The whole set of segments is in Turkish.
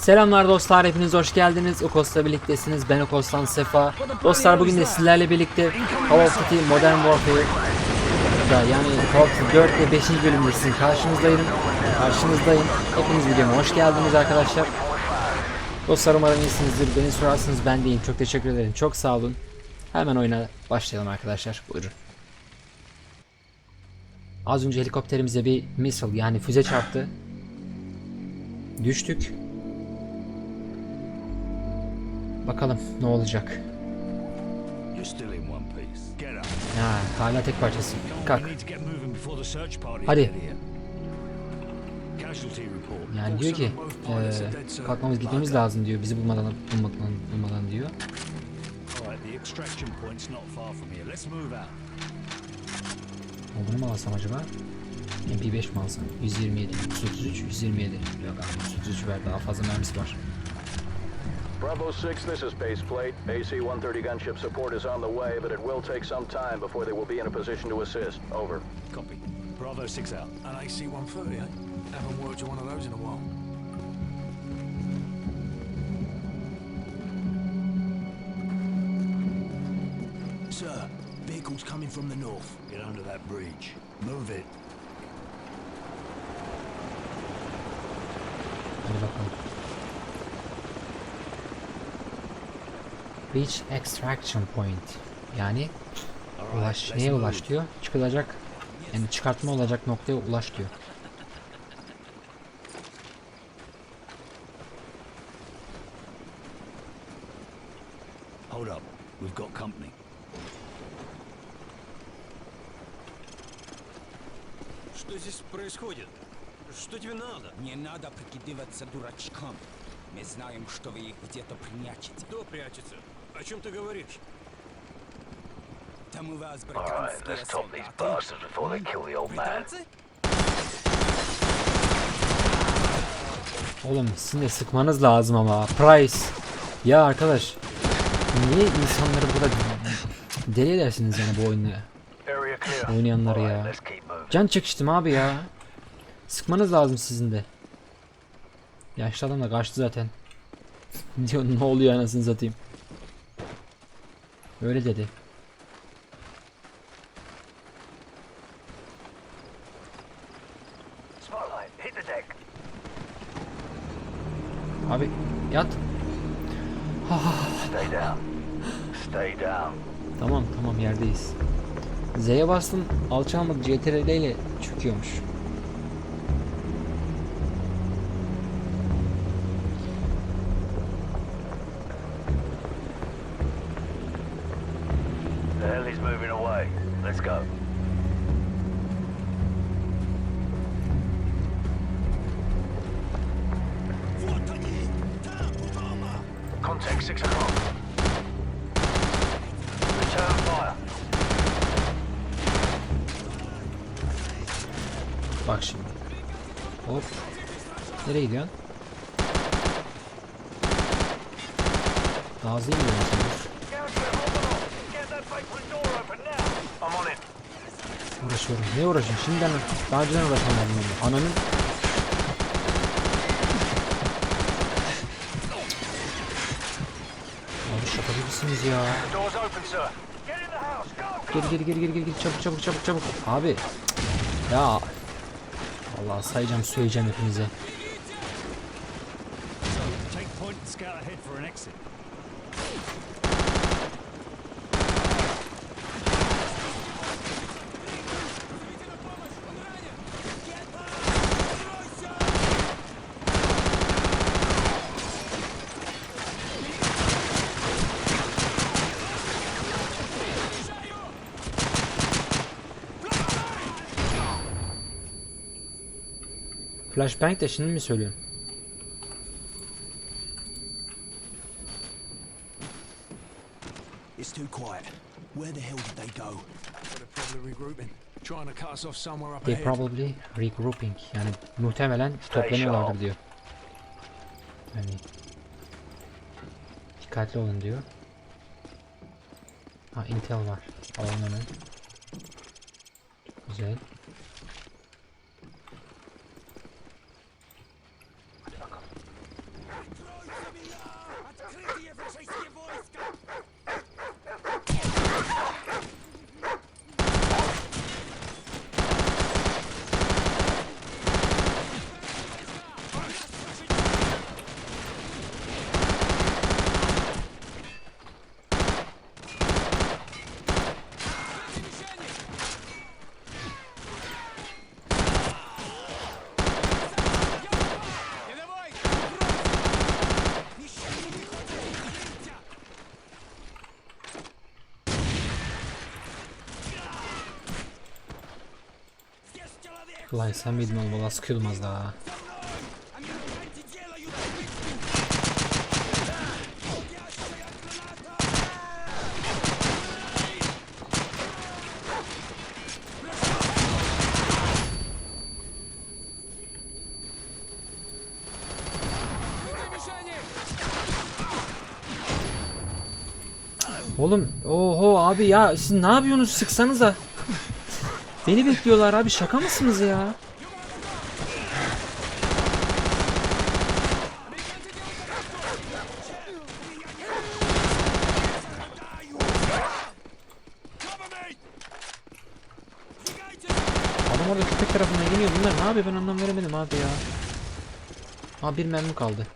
Selamlar dostlar, hepiniz hoş geldiniz. Ukos'la birliktesiniz. Ben Ukos'tan Sefa. Dostlar bugün de sizlerle birlikte Call of Duty Modern Warfare da yani Call of Duty 4 ve 5. bölümde sizin karşınızdayım. Karşınızdayım. Hepiniz videoma hoş geldiniz arkadaşlar. Dostlar umarım iyisinizdir. Beni sorarsınız ben deyim. Çok teşekkür ederim. Çok sağ olun. Hemen oyuna başlayalım arkadaşlar. Buyurun. Az önce helikopterimize bir missile yani füze çarptı. Düştük. Bakalım ne olacak. Ha, hala tek parçası. Kalk. Hadi. Yani diyor ki sir. kalkmamız gitmemiz lazım diyor. Bizi bulmadan bulmadan, bulmadan diyor. Olduğunu mu alsam acaba? MP5 mi alsam? 127, 133, 127. Yok abi 133 ver daha fazla mermisi var. Bravo 6, this is base plate. AC-130 gunship support is on the way, but it will take some time before they will be in a position to assist. Over. Copy. Bravo 6 out. An AC-130, eh? Haven't worked with one of those in a while. Sir, vehicles coming from the north. Get under that bridge. Move it. Reach extraction point. Yani ulaş neye ulaş diyor? Çıkılacak yani çıkartma olacak noktaya ulaş diyor. Hold up. We've got company. Что здесь происходит? Что тебе надо? Не надо прикидываться дурачком. Мы знаем, что вы их где-то прячете. Кто прячется? О чем ты говоришь? Там у вас Alright, британские let's top these солдаты. bastards before they kill the old man. Британцы? Oğlum sizin de sıkmanız lazım ama. Price. Ya arkadaş. Niye insanları bu kadar deli edersiniz yani bu oyunu? Area clear. Oynayanları Alright, ya. let's keep moving. Can çekiştim abi ya. Sıkmanız lazım sizin de. Yaşlı adam da kaçtı zaten. Diyor ne oluyor anasını satayım. Öyle dedi. Abi yat. Stay down. Stay down. Tamam tamam yerdeyiz. Z'ye bastım alçalmadı CTRL ile çöküyormuş. Let's go. Contact 6 o'clock. Return fire. Bak şimdi. Hop. Nereye gidiyorsun? Daha hızlı mı Uğraşıyorum. Ne uğraşıyorsun? Şimdiden daha önceden uğraşmam lazım. benim. Ananın Abi şaka gibisiniz ya. Geri geri geri geri geri çabuk çabuk çabuk çabuk. Abi. Ya. Allah sayacağım söyleyeceğim hepinize. Flashbang de şimdi mi söylüyorsun? It's too quiet. Where the hell did they go? They're probably regrouping. Trying to cut us off somewhere up They probably regrouping. Yani muhtemelen toplanıyorlardır diyor. Yani dikkatli olun diyor. Ha intel var. Alalım hemen. Güzel. Hadi bakalım. Ulan sen miydin oğlum valla sıkıyordum az daha. Oğlum oho abi ya siz ne yapıyorsunuz sıksanıza. Beni bekliyorlar abi şaka mısınız ya? Adam orada köpek tarafından geliyor. Bunlar ne yapıyor ben anlam veremedim abi ya. Ha bir mermi kaldı.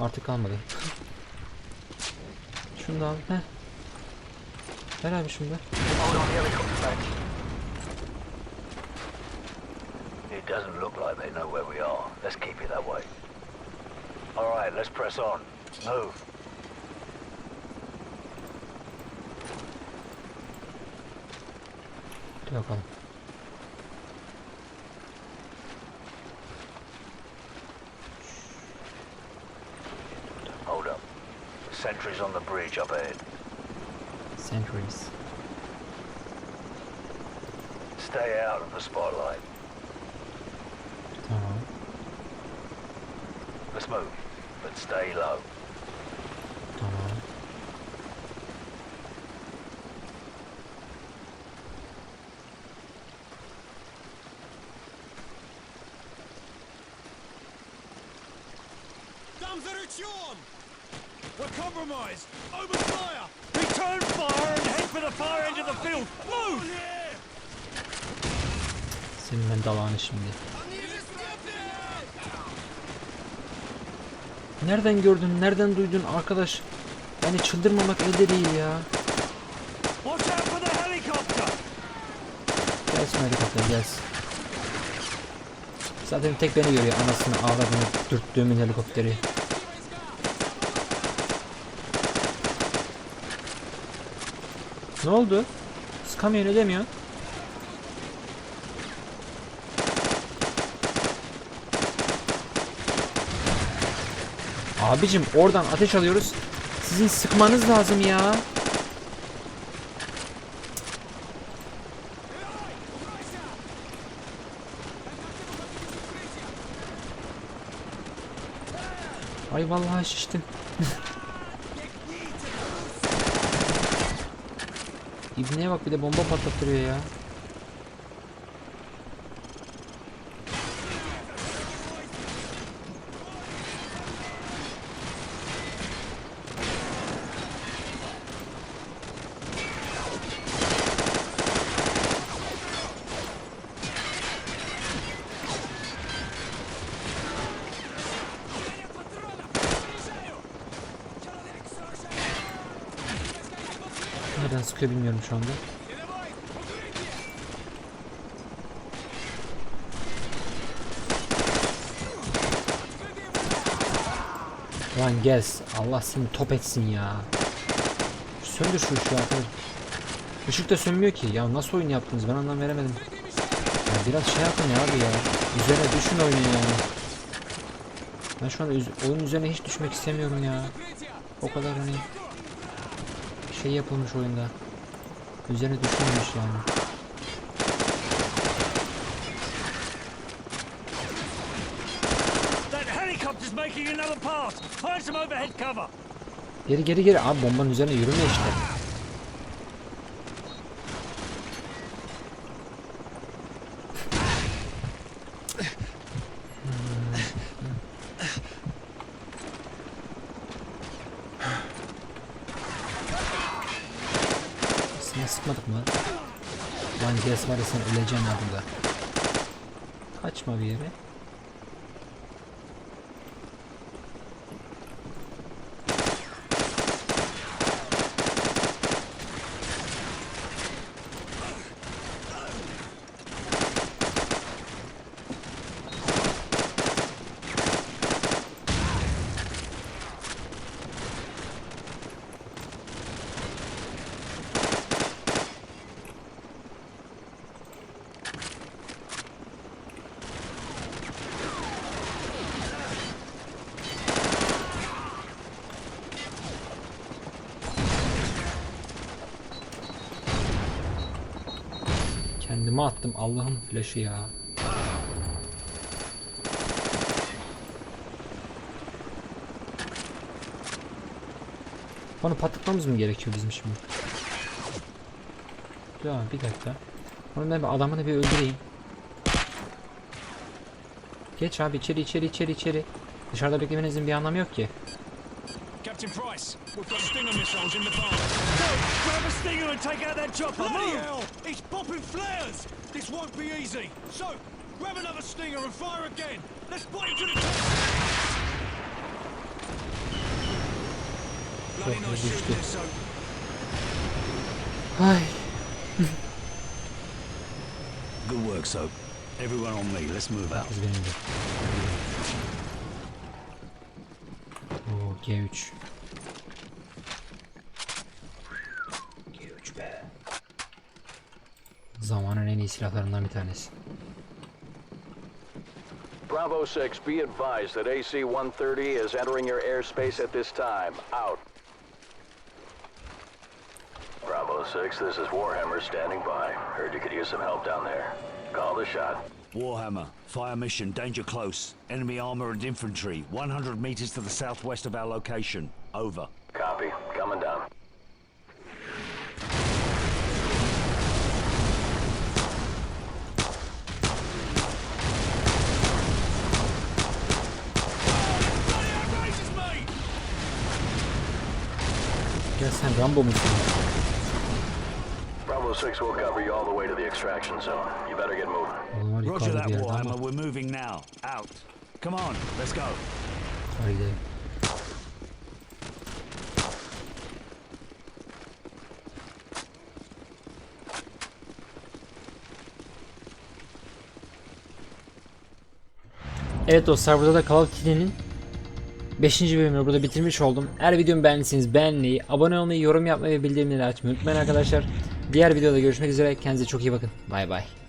Artık kalmadı. Şunu da al. Heh. Ver abi şunu da. Doesn't look like they know where we are. Let's keep it that way. All right, let's press on. Move. Bakalım. Hold up. Sentries on the bridge up ahead. Centuries. Stay out of the spotlight. Tamam Let's move, but stay low. Tamam. Там за рычагом! We're compromised! Open fire! Return fire and head for the far end of the field! Move! Senin ben dalağını şimdi. Nereden gördün? Nereden duydun arkadaş? Yani çıldırmamak elde değil ya. Gelsin helikopter gelsin. Zaten tek beni görüyor anasını ağladığını dürttüğümün helikopteri. Ne oldu? Sıkamıyorsun edemiyor. Abicim oradan ateş alıyoruz. Sizin sıkmanız lazım ya. Ay vallahi şiştim. İbneye bak bir de bomba patlattırıyor ya. Nereden sıkıyor bilmiyorum şu anda. Lan gez. Allah seni top etsin ya. Söndür şu ışığı arkadaş. Işık da sönmüyor ki. Ya nasıl oyun yaptınız ben anlam veremedim. Ya biraz şey yapın ya abi ya. Üzerine düşün oyunun yani. Ben şu an üz- oyun üzerine hiç düşmek istemiyorum ya. O kadar hani şey yapılmış oyunda. Üzerine düşünmemiş yani. Geri geri geri. Abi bombanın üzerine yürüme işte. Sana sıkmadık mı? Lan Ges var ya sen öleceksin burada. Kaçma bir yere. Kendime attım Allah'ın flaşı ya. Onu patlatmamız mı gerekiyor bizim şimdi? Ya bir dakika. Onu ben adamını bir öldüreyim. Geç abi içeri içeri içeri içeri. Dışarıda beklemenizin bir anlamı yok ki. Captain Price, we've got Stinger missiles in the barn. Go, grab a Stinger and take out that chopper. Bloody hell! It's popping flares! This won't be easy. So, grab another Stinger and fire again. Let's put it to the test. Bloody Çok nice iyi shooting there, so. Ay. Good work, Soap. Everyone on me. Let's move out. Kız benim iyi silahlarından bir tanesi. Bravo 6, be advised that AC-130 is entering your airspace at this time. Out. Bravo 6, this is Warhammer standing by. Heard you could use some help down there. Call the shot. Warhammer, fire mission, danger close. Enemy armor and infantry, 100 meters to the southwest of our location. Over. Copy. Coming down. Sen Rambo musun? Bravo 6 will cover you all the way to the extraction zone. You better get moving. Oh, Roger that, Warhammer. We're moving now. Out. Come on, let's go. Hadi gidelim. Evet dostlar burada da Call of Duty'nin 5. bölümünü burada bitirmiş oldum. Eğer videomu beğendiyseniz beğenmeyi, abone olmayı, yorum yapmayı ve bildirimleri açmayı unutmayın arkadaşlar. Diğer videoda görüşmek üzere. Kendinize çok iyi bakın. Bay bay.